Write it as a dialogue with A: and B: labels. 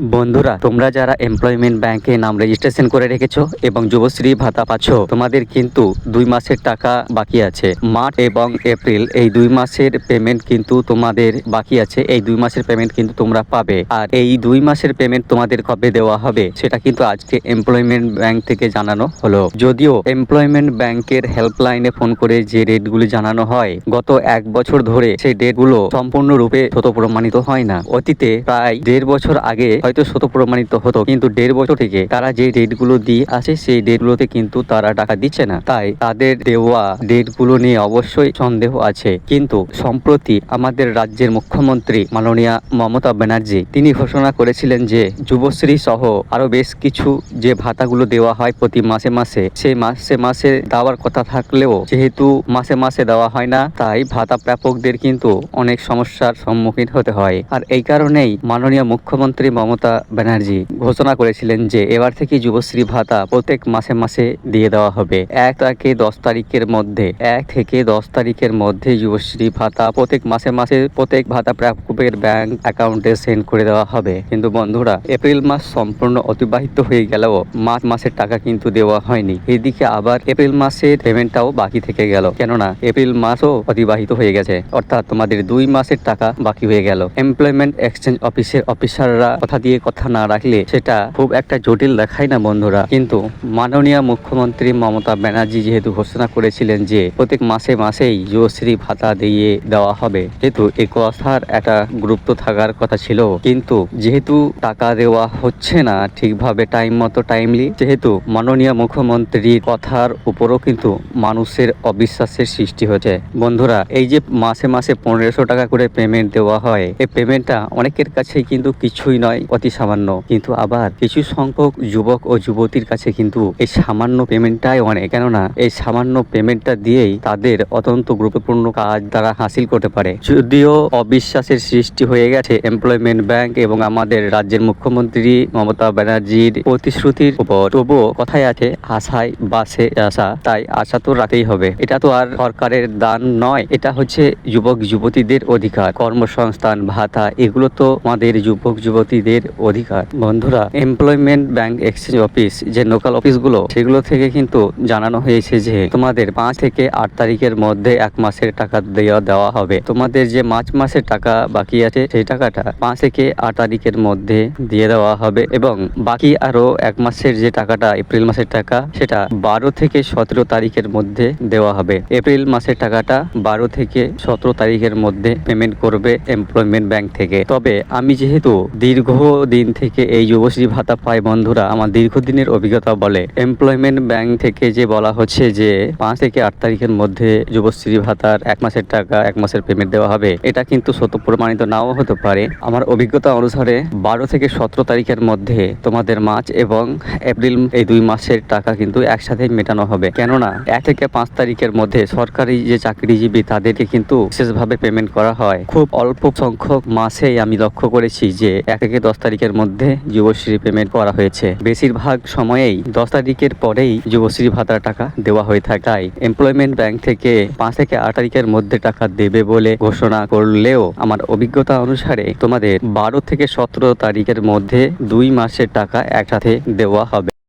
A: বন্ধুরা, তোমরা যারা এমপ্লয়মেন্ট ব্যাংকে নাম রেজিস্ট্রেশন করে রেখেছো এবং যুবশ্রী ভাতা পাচ্ছ, তোমাদের কিন্তু দুই মাসের টাকা বাকি আছে। মার্চ এবং এপ্রিল, এই দুই মাসের পেমেন্ট কিন্তু তোমাদের বাকি আছে। এই দুই মাসের পেমেন্ট কিন্তু তোমরা পাবে। আর এই দুই মাসের পেমেন্ট তোমাদের কবে দেওয়া হবে, সেটা কিন্তু আজকে এমপ্লয়মেন্ট ব্যাংক থেকে জানানো হলো। যদিও এমপ্লয়মেন্ট ব্যাংকের হেল্পলাইনে ফোন করে যে রেটগুলি জানানো হয়, গত এক বছর ধরে সেই ডেটগুলো সম্পূর্ণরূপে শত প্রমাণিত হয় না। অতীতে প্রায় দেড় বছর আগে হয়তো শত প্রমাণিত হতো, কিন্তু দেড় বছর থেকে তারা যে ডেটগুলো দিয়ে আছে সেই ডেটগুলোতে কিন্তু তারা টাকা দিচ্ছে না। তাই তাদের দেওয়া ডেটগুলো নিয়ে অবশ্যই সন্দেহ আছে। কিন্তু সম্প্রতি আমাদের রাজ্যের মুখ্যমন্ত্রী মাননীয়া মমতা ব্যানার্জি, তিনি ঘোষণা করেছিলেন যে যুবশ্রী সহ আরও বেশ কিছু যে ভাতাগুলো দেওয়া হয় প্রতি মাসে মাসে, সেই মাসে মাসে দেওয়ার কথা থাকলেও যেহেতু মাসে মাসে দেওয়া হয় না, তাই ভাতা প্রাপকদের কিন্তু অনেক সমস্যার সম্মুখীন হতে হয়। আর এই কারণেই মাননীয় মুখ্যমন্ত্রী মমতা ব্যানার্জি ঘোষণা করেছিলেন যে এবার থেকে যুবশ্রী ভাতা প্রত্যেক মাসে মাসে দিয়ে দেওয়া হবে। এক থেকে দশ তারিখের মধ্যে, এক থেকে দশ তারিখের মধ্যে যুবশ্রী ভাতা প্রত্যেক মাসে মাসে প্রত্যেক ভাতা প্রাপকের ব্যাংক অ্যাকাউন্টে সেন্ড করে দেওয়া হবে। কিন্তু বন্ধুরা, এপ্রিল মাস সম্পূর্ণ অতিবাহিত হয়ে গেলেও মার্চ মাসের টাকা কিন্তু দেওয়া হয়নি। এদিকে আবার এপ্রিল মাসের পেমেন্টটাও বাকি থেকে গেল। কেননা এপ্রিল মাসও অতিবাহিত হয়ে গেছে। অর্থাৎ তোমাদের দুই মাসের টাকা বাকি হয়ে গেল। এমপ্লয়মেন্ট এক্সচেঞ্জ অফিসের অফিসাররা কথা দিয়ে কথা না রাখলে সেটা খুব একটা জটিল দেখায় না বন্ধুরা। কিন্তু মাননীয় মুখ্যমন্ত্রী মমতা ব্যানার্জি যেহেতু ঘোষণা করেছিলেন যে প্রত্যেক মাসে মাসেই যুবশ্রী ভাতা দিয়ে দেওয়া হবে যেহেতু এই কথার একটা গুরুত্ব থাকার কথা ছিল। কিন্তু যেহেতু টাকা দেওয়া হচ্ছে না ঠিকভাবে টাইম মতো টাইমলি যেহেতু মাননীয় মুখ্যমন্ত্রীর কথার উপরও কিন্তু মানুষের অবিশ্বাসের সৃষ্টি হয়েছে বন্ধুরা, এই যে মাসে মাসে পনেরোশো টাকা করে পেমেন্ট দেওয়া হয়, এই পেমেন্টটা অনেকের কাছে কিন্তু কিছুই নয়। অতি সামান্য। কিন্তু আবার কিছু সংখ্যক যুবক ও যুবতীর কাছে কিন্তু এই সামান্য পেমেন্টটাই অনেক। কেননা এই সামান্য পেমেন্টটা দিয়েই তাদের অত্যন্ত গুরুত্বপূর্ণ কাজ তারা হাসিল করতে পারে। যদিও অবিশ্বাসের সৃষ্টি হয়ে গেছে এমপ্লয়মেন্ট ব্যাংক এবং আমাদের রাজ্যের মুখ্যমন্ত্রী মমতা ব্যানার্জির প্রতিশ্রুতির উপর। তবুও কথায় আছে, আশায় বাসে আসা, তাই আশা তো রাখতেই হবে। এটা তো আর সরকারের দান নয়, এটা হচ্ছে যুবক যুবতীদের অধিকার। কর্মসংস্থান, ভাতা, এগুলো তো আমাদের যুবক যুবতীদের অধিকার। বন্ধুরা এমপ্লয়মেন্ট ব্যাংক এক্সচেঞ্জ অফিস যে লোকাল অফিসগুলো সেগুলো থেকে কিন্তু জানানো হয়েছে যে তোমাদের পাঁচ থেকে আট তারিখের মধ্যে এক মাসের টাকা দেওয়া দেওয়া হবে। তোমাদের যে মার্চ মাসের টাকা বাকি আছে, সেই টাকাটা পাঁচ থেকে আট তারিখের মধ্যে দিয়ে দেওয়া হবে এবং বাকি আরও এক মাসের যে টাকাটা, এপ্রিল মাসের টাকা, সেটা বারো থেকে সতেরো তারিখের মধ্যে দেওয়া হবে। এপ্রিল মাসের টাকাটা বারো থেকে সতেরো তারিখের মধ্যে পেমেন্ট করবে এমপ্লয়মেন্ট ব্যাংক থেকে। তবে আমি যেহেতু দীর্ঘ দিন থেকে এই যুবশ্রী ভাতা পাই বন্ধুরা। আমার দীর্ঘদিনের অভিজ্ঞতা বলে এমপ্লয়মেন্ট ব্যাংক থেকে যে বলা হচ্ছে যে, পাঁচ থেকে আট তারিখের মধ্যে যুবশ্রী ভাতার এক মাসের টাকা, এক মাসের পেমেন্ট দেওয়া হবে। এটা কিন্তু সত্য প্রমাণিত নাও হতে পারে। আমার অভিজ্ঞতা অনুসারে, বারো থেকে সতেরো তারিখের মধ্যে তোমাদের মার্চ এবং এপ্রিল এই দুই মাসের টাকা কিন্তু একসাথে মেটানো হবে। কেননা, এক থেকে পাঁচ তারিখের মধ্যে সরকারি যে চাকরিজীবী, তাদেরকে কিন্তু বিশেষভাবে পেমেন্ট করা হয়। খুব অল্প সংখ্যক মাসে আমি লক্ষ্য করেছি যে, এক থেকে দশ তারিখের মধ্যে যুবশ্রী পেমেন্ট করা হয়েছে। বেশিরভাগ সময়েই দশ তারিখের পরেই যুবশ্রী ভাতার টাকা দেওয়া হয়ে থাকে তাই এমপ্লয়মেন্ট ব্যাংক থেকে পাঁচ থেকে আট তারিখের মধ্যে টাকা দেবে বলে ঘোষণা করলেও আমার অভিজ্ঞতা অনুসারে তোমাদের বারো থেকে সতেরো তারিখের মধ্যে দুই মাসের টাকা একসাথে দেওয়া হবে।